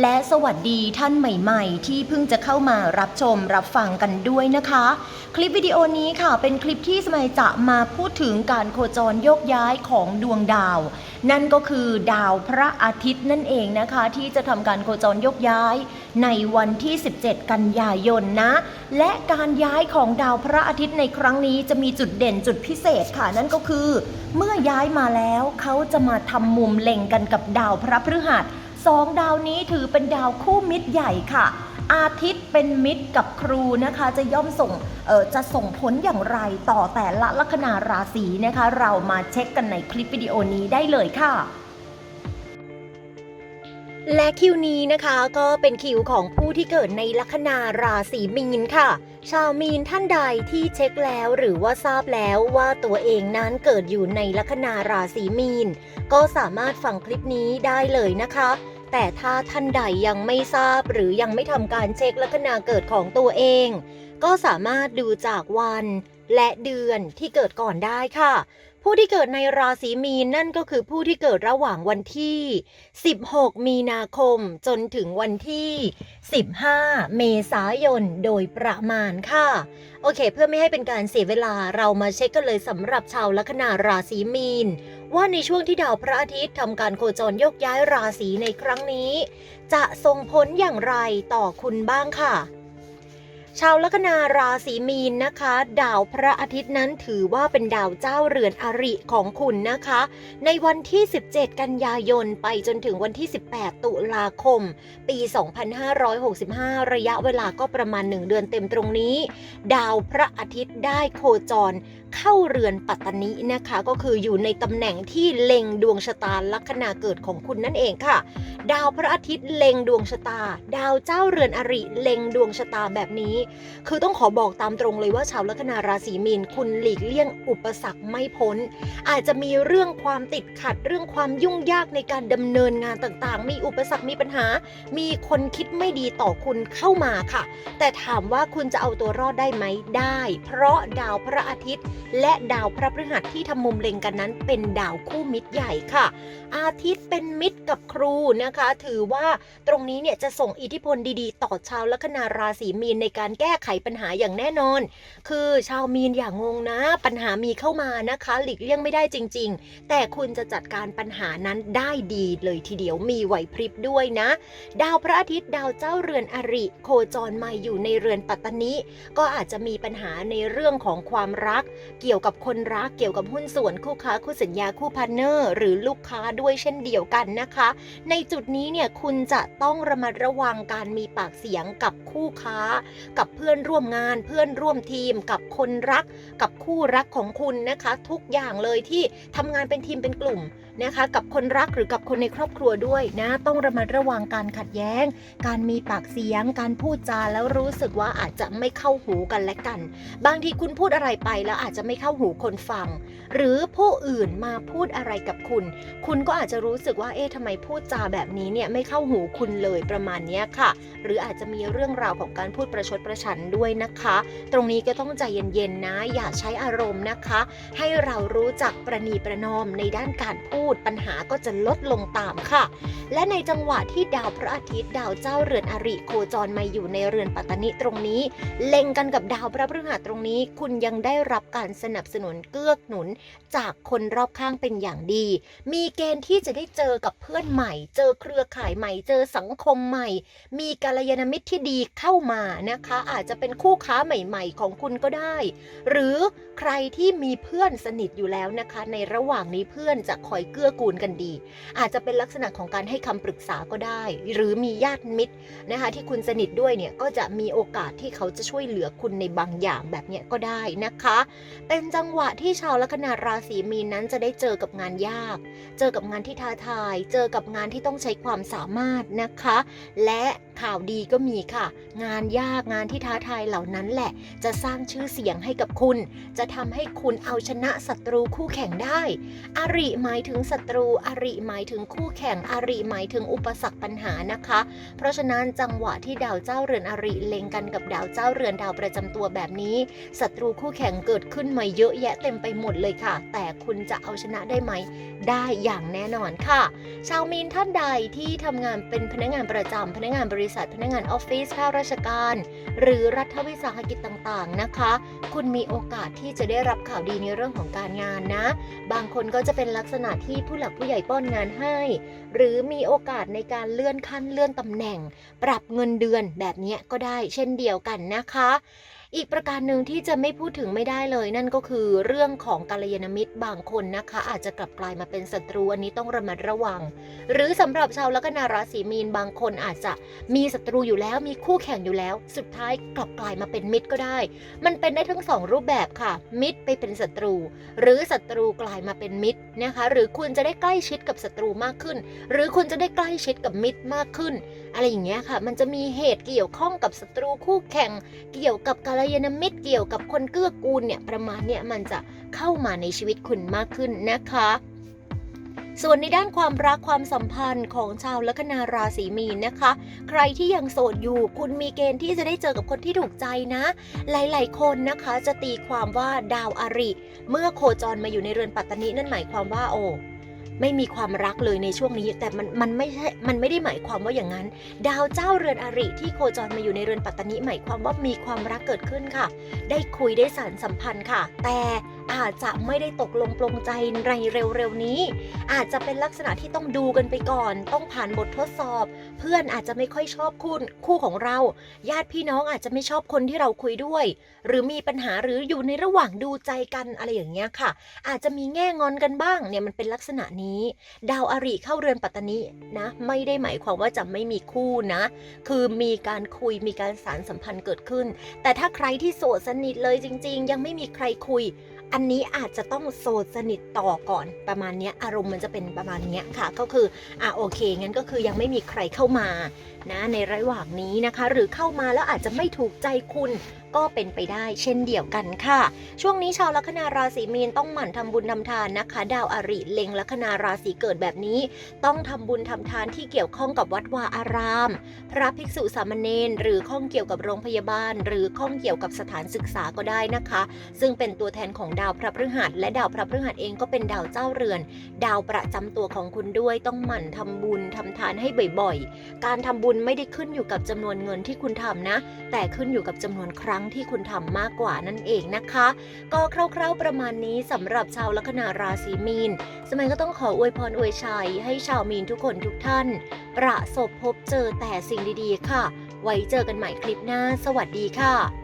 และสวัสดีท่านใหม่ๆ ที่เพิ่งจะเข้ามารับชมรับฟังกันด้วยนะคะ คลิปวิดีโอนี้ค่ะเป็นคลิปที่สมัยจะมาพูดถึงการโคจรโยกย้ายของดวงดาว นั่นก็คือดาวพระอาทิตย์นั่นเองนะคะ ที่จะทำการโคจรโยกย้ายในวันที่ 17 กันยายนนะ และการย้ายของดาวพระอาทิตย์ในครั้งนี้จะมีจุดเด่นจุดพิเศษค่ะ นั่นก็คือ เมื่อย้ายมาแล้วเขาจะมาทำมุมเล็งกันกับดาวพระพฤหัส สองดาวนี้ถือเป็นดาวคู่มิตรใหญ่ค่ะ อาทิตย์เป็นมิตรกับครูนะคะ จะย่อมส่งจะส่งผลอย่างไรต่อแต่ละลัคนาราศีนะคะ เรามาเช็คกันในคลิปวิดีโอนี้ได้เลยค่ะและคิวนี้นะคะก็เป็นคิวของผู้ที่เกิดในลัคนาราศีมีนค่ะ ชาวมีนท่านใดที่เช็คแล้วหรือว่าทราบแล้วว่าตัวเองนั้นเกิดอยู่ในลัคนาราศีมีน ก็สามารถฟังคลิปนี้ได้เลยนะคะ แต่ถ้าท่านใดยังไม่ทราบหรือยังไม่ทำการเช็คลัคนาเกิดของตัวเอง ก็สามารถดูจากวันและเดือนที่เกิดก่อนได้ค่ะ ผู้ที่เกิดในราศีมีนนั่นก็คือผู้ที่เกิดระหว่างวันที่ 16 มีนาคมจนถึงวันที่ 15 เมษายนโดยประมาณค่ะ โอเค เพื่อไม่ให้เป็นการเสียเวลาเรามาเช็คกันเลยสำหรับชาวลัคนาราศีมีน ว่าในช่วงที่ดาวพระอาทิตย์ทำการโคจรโยกย้ายราศีในครั้งนี้ จะส่งผลอย่างไรต่อคุณบ้างค่ะ ชาวลัคนาราศีมีนนะคะ ดาวพระอาทิตย์นั้นถือว่าเป็นดาวเจ้าเรือนอริของคุณนะคะ ในวันที่ 17 กันยายนไปจนถึงวันที่ 18 ตุลาคม ปี 2565 ระยะเวลาก็ประมาณ 1 เดือนเต็มตรงนี้ ดาวพระอาทิตย์ได้โคจร เข้าเรือนปัตตนินะคะ ก็คืออยู่ในตำแหน่งที่เล็งดวงชะตาลัคนาเกิดของคุณนั่นเองค่ะ ดาวพระอาทิตย์เล็งดวงชะตา ดาวเจ้าเรือนอริเล็งดวงชะตาแบบนี้ คือต้องขอบอกตามตรงเลยว่าชาวลัคนาราศีมีนคุณหลีกเลี่ยงอุปสรรคไม่พ้น อาจจะมีเรื่องความติดขัดเรื่องความยุ่งยากในการดำเนินงานต่างๆ มีอุปสรรคมีปัญหา มีคนคิดไม่ดีต่อคุณเข้ามาค่ะ แต่ถามว่าคุณจะเอาตัวรอดได้ไหมได้ เพราะดาวพระอาทิตย์และดาวพระพฤหัสที่ทำมุมเล็งกันนั้น เป็นดาวคู่มิตรใหญ่ค่ะ อาทิตย์เป็นมิตรกับครูนะคะ ถือว่าตรงนี้เนี่ยจะส่งอิทธิพลดีๆ ต่อชาวลัคนาราศีมีนในการแก้ไขปัญหาอย่างแน่นอน คือชาวมีนอย่างงงนะ ปัญหามีเข้ามานะคะ หลีกเลี่ยงไม่ได้จริง ๆ แต่คุณจะจัดการปัญหานั้นได้ดีเลยทีเดียวมีไหวพริบด้วยนะ ดาวพระอาทิตย์ดาวเจ้าเรือนอริ โคจรมาอยู่ในเรือนปัตตนิก็อาจจะมีปัญหาในเรื่องของความรักเกี่ยวกับคนรักเกี่ยวกับหุ้นส่วนคู่ค้าคู่สัญญาคู่พาร์เนอร์ หรือลูกค้าด้วยเช่นเดียวกันนะคะ ในจุดนี้เนี่ยคุณจะต้องระมัดระวังการมีปากเสียงกับคู่ค้า กับเพื่อนร่วมงาน เพื่อนร่วมทีม กับคนรัก กับคู่รักของคุณนะคะ ทุกอย่างเลยที่ทำงานเป็นทีมเป็นกลุ่มนะคะ กับคนรักหรือกับคนในครอบครัวด้วยนะต้องระมัดระวังการขัดแย้ง การมีปากเสียง การพูดจาแล้วรู้สึกว่าอาจจะไม่เข้าหูกันและกัน บางทีคุณพูดอะไรไปแล้วอาจจะไม่เข้าหูคนฟัง หรือผู้อื่นมาพูดอะไรกับคุณ คุณก็อาจจะรู้สึกว่าเอ๊ะทำไมพูดจาแบบนี้เนี่ยไม่เข้าหูคุณเลยประมาณนี้ค่ะ หรืออาจจะมีเรื่องราวของการพูดประชดประชันด้วยนะคะ ตรงนี้ก็ต้องใจเย็นๆนะ อย่าใช้อารมณ์นะคะ ให้เรารู้จักประนีประนอมในด้านการพูดปัญหาก็จะลดลงตามค่ะ และในจังหวะที่ดาวพระอาทิตย์ดาวเจ้าเรือนอริโคจรมาอยู่ในเรือนปัตตนิตรงนี้ เล็งกันกับดาวพระพฤหัสตรงนี้ คุณยังได้รับการการสนับสนุนเกื้อหนุน จากคนรอบข้างเป็นอย่างดี มีเกณฑ์ที่จะได้เจอกับเพื่อนใหม่ เจอเครือข่ายใหม่ เจอสังคมใหม่ มีกัลยาณมิตรที่ดีเข้ามานะคะ อาจจะเป็นคู่ค้าใหม่ๆ ของคุณก็ได้ หรือใครที่มีเพื่อนสนิทอยู่แล้วนะคะ ในระหว่างนี้เพื่อนจะคอยเกื้อกูลกันดี อาจจะเป็นลักษณะของการให้คำปรึกษาก็ได้ หรือมีญาติมิตรนะคะที่คุณสนิทด้วยเนี่ยก็จะมีโอกาสที่เขาจะช่วยเหลือคุณในบางอย่างแบบเนี้ยก็ได้นะคะเป็นจังหวะที่ชาวลัคนาราศีมีนนั้นจะได้เจอกับงานยาก เจอกับงานที่ท้าทาย เจอกับงานที่ต้องใช้ความสามารถนะคะ และข่าวดีก็มีค่ะ งานยากงานที่ท้าทายเหล่านั้นแหละ จะสร้างชื่อเสียงให้กับคุณ จะทำให้คุณเอาชนะศัตรูคู่แข่งได้อริหมายถึงศัตรูอริหมายถึงคู่แข่งอริหมายถึงอุปสรรคปัญหานะคะ เพราะฉะนั้นจังหวะที่ดาวเจ้าเรือนอริเล็งกันกับดาวเจ้าเรือนดาวประจำตัวแบบนี้ศัตรูคู่แข่งเกิดขึ้นนมาเยอะแยะเต็มไปหมดเลยค่ะ แต่คุณจะเอาชนะได้ไหม ได้อย่างแน่นอนค่ะ ชาวมีนท่านใดที่ทำงานเป็นพนักงานประจำพนักงานบริษัท พนักงานออฟฟิศข้าราชการ หรือรัฐวิสาหกิจต่างๆนะคะ คุณมีโอกาสที่จะได้รับข่าวดีในเรื่องของการงานนะ บางคนก็จะเป็นลักษณะที่ผู้หลักผู้ใหญ่ป้อนงานให้ หรือมีโอกาสในการเลื่อนขั้นเลื่อนตำแหน่ง ปรับเงินเดือนแบบนี้ก็ได้เช่นเดียวกันนะคะ อีกประการหนึ่งที่จะไม่พูดถึงไม่ได้เลย นั่นก็คือเรื่องของกัลยาณมิตรบางคนนะคะ อาจจะกลับกลายมาเป็นศัตรูอันนี้ต้องระมัดระวัง หรือสำหรับชาวลัคนาราศีมีนบางคนอาจจะมีศัตรูอยู่แล้วมีคู่แข่งอยู่แล้ว สุดท้ายกลับกลายมาเป็นมิตรก็ได้ มันเป็นได้ทั้งสองรูปแบบค่ะ มิตรไปเป็นศัตรู หรือศัตรูกลายมาเป็นมิตรนะคะ หรือคุณจะได้ใกล้ชิดกับศัตรูมากขึ้น หรือคุณจะได้ใกล้ชิดกับมิตรมากขึ้น อะไรอย่างเงี้ยค่ะ มันจะมีเหตุเกี่ยวข้องกับศัตรูคู่แข่ง เกี่ยวกับกัลยาณมิตรเกี่ยวกับคนเกื้อกูลเนี่ยประมาณเนี่ยมันจะเข้ามาในชีวิตคุณมากขึ้นนะคะ ส่วนในด้านความรักความสัมพันธ์ของชาวลัคนาราศีมีนนะคะ ใครที่ยังโสดอยู่ คุณมีเกณฑ์ที่จะได้เจอกับคนที่ถูกใจนะ หลายๆ คนนะคะจะตีความว่าดาวอาริ เมื่อโคจรมาอยู่ในเรือนปัตตานินั่นหมายความว่าโอ้ ไม่มีความรักเลยในช่วงนี้ แต่มันมันไม่ใช่มันไม่ได้หมายความว่าอย่างนั้น ดาวเจ้าเรือนอริที่โคจรมาอยู่ในเรือนปัตตานีหมายความว่ามีความรักเกิดขึ้นค่ะ ได้คุยได้สารสัมพันธ์ค่ะ แต่ อาจจะไม่ได้ตกลงปลงใจในเร็วๆนี้ อาจจะเป็นลักษณะที่ต้องดูกันไปก่อน ต้องผ่านบททดสอบ เพื่อนอาจจะไม่ค่อยชอบคู่คู่ของเรา ญาติพี่น้องอาจจะไม่ชอบคนที่เราคุยด้วย หรือมีปัญหาหรืออยู่ในระหว่างดูใจกันอะไรอย่างเงี้ยค่ะ อาจจะมีแง่งอนกันบ้างเนี่ยมันเป็นลักษณะนี้ ดาวอริเข้าเรือนปัตตานินะไม่ได้หมายความว่าจะไม่มีคู่นะ คือมีการคุยมีการสารสัมพันธ์เกิดขึ้น แต่ถ้าใครที่โสดสนิทเลยจริง ๆ ยังไม่มีใครคุย อันนี้อาจจะต้องโสดสนิทต่อก่อนประมาณนี้อารมณ์มันจะเป็นประมาณนี้ค่ะ ก็คืออะโอเคงั้นก็คือยังไม่มีใครเข้ามานะในระหว่างนี้นะคะ หรือเข้ามาแล้วอาจจะไม่ถูกใจคุณ ก็เป็นไปได้เช่นเดียวกันค่ะ ช่วงนี้ชาวลัคนาราศีมีนต้องหมั่นทำบุญทำทานนะคะ ดาวอาริเล็งลัคนาราศีเกิดแบบนี้ ต้องทำบุญทำทานที่เกี่ยวข้องกับวัดวาอาราม พระภิกษุสามเณรหรือข้องเกี่ยวกับโรงพยาบาล หรือข้องเกี่ยวกับสถานศึกษาก็ได้นะคะ ซึ่งเป็นตัวแทนของดาวพระพฤหัสและดาวพระพฤหัสเองก็เป็นดาวเจ้าเรือน ดาวประจำตัวของคุณด้วยต้องหมั่นทำบุญทำทานให้บ่อยๆ การทำบุญไม่ได้ขึ้นอยู่กับจำนวนเงินที่คุณทำนะ แต่ขึ้นอยู่กับจำนวนครั้งงที่คุณทำมากกว่านั่นเองนะคะ ก็คร่าวๆประมาณนี้สำหรับชาวลัคนาราศีมีน สมัยก็ต้องขออวยพรอวยชัยให้ชาวมีนทุกคนทุกท่าน ประสบพบเจอแต่สิ่งดีๆ ค่ะ ไว้เจอกันใหม่คลิปหน้า สวัสดีค่ะ